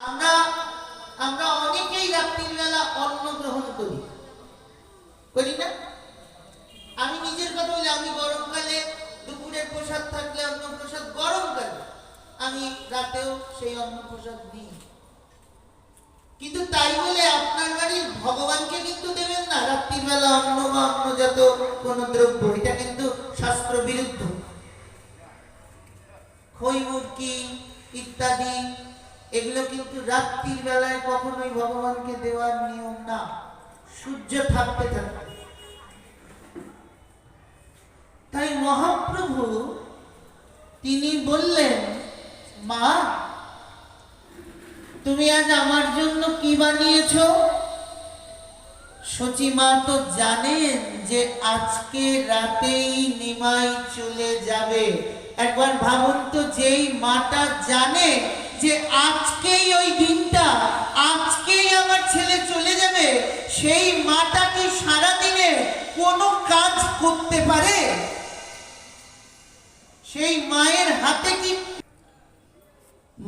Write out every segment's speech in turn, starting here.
আমরা আমরা অনেকেই রাত্রির বেলা অন্ন গ্রহণ করি। করি না? আমি নিজের কথা বলি, আমি গরমকালে দুপুরের প্রসাদ থাকলে অন্ন প্রসাদ গরমকালে আমি রাতেও সেই অন্ন প্রসাদ দিই। কিন্তু তাই বলে আপনার বাড়ির ভগবানকে কিন্তু দেবেন না। রাত্রির বেলা অন্ন বা অন্নজাত কোন দ্রব্য, এটা কিন্তু শাস্ত্র বিরুদ্ধ খই ইত্যাদি এগুলো কিন্তু রাত্রির বেলায় কখনোই ভগবানকে দেওয়ার নিয়ম না। সূর্য থাকতে থাকতে। তাই মহাপ্রভু, তিনি বললেন, মা, তুমি আজ আমার জন্য কি বানিয়েছো? সচিমা তো জানেন যে আজকে রাতেই নিমাই চলে যাবে। একবার ভাবুন তো, যেই মাটা জানে যে আজকেই ওই দিনটা, আজকেই আমার ছেলে চলে যাবে, সেই মাটা কি সারাদিনে কোনো কাজ করতে পারে? সেই মায়ের হাতে কি?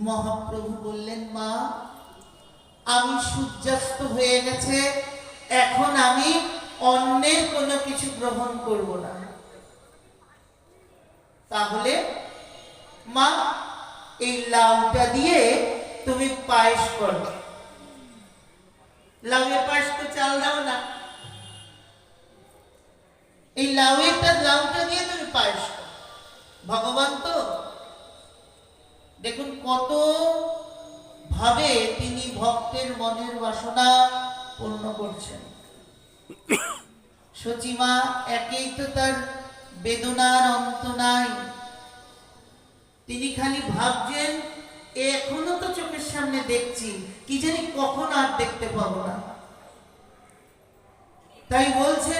মহাপ্রভু বললেন, মা, আমি সূর্যাস্ত হয়ে গেছে, এখন আমি অন্যের কোনো কিছু গ্রহণ করব না। তাহলে, মা এই লাউটা দিয়ে তুমি পায়েস করো। লাউয়ের পায়েস তো চাল দাও না। এই লাউয়েরটা লাউটা দিয়ে তুমি পায়েস করো। ভগবান তো, দেখুন কত ভাবে তিনি ভক্তের মনের বাসনা পূর্ণ করছেন। সচিমা একেই তো তার বেদনার অন্ত নাই। তিনি খালি ভাবছেন এখনও তো চোখের সামনে দেখছি, কি জানি কখন আর দেখতে পাবো না। তাই বলছেন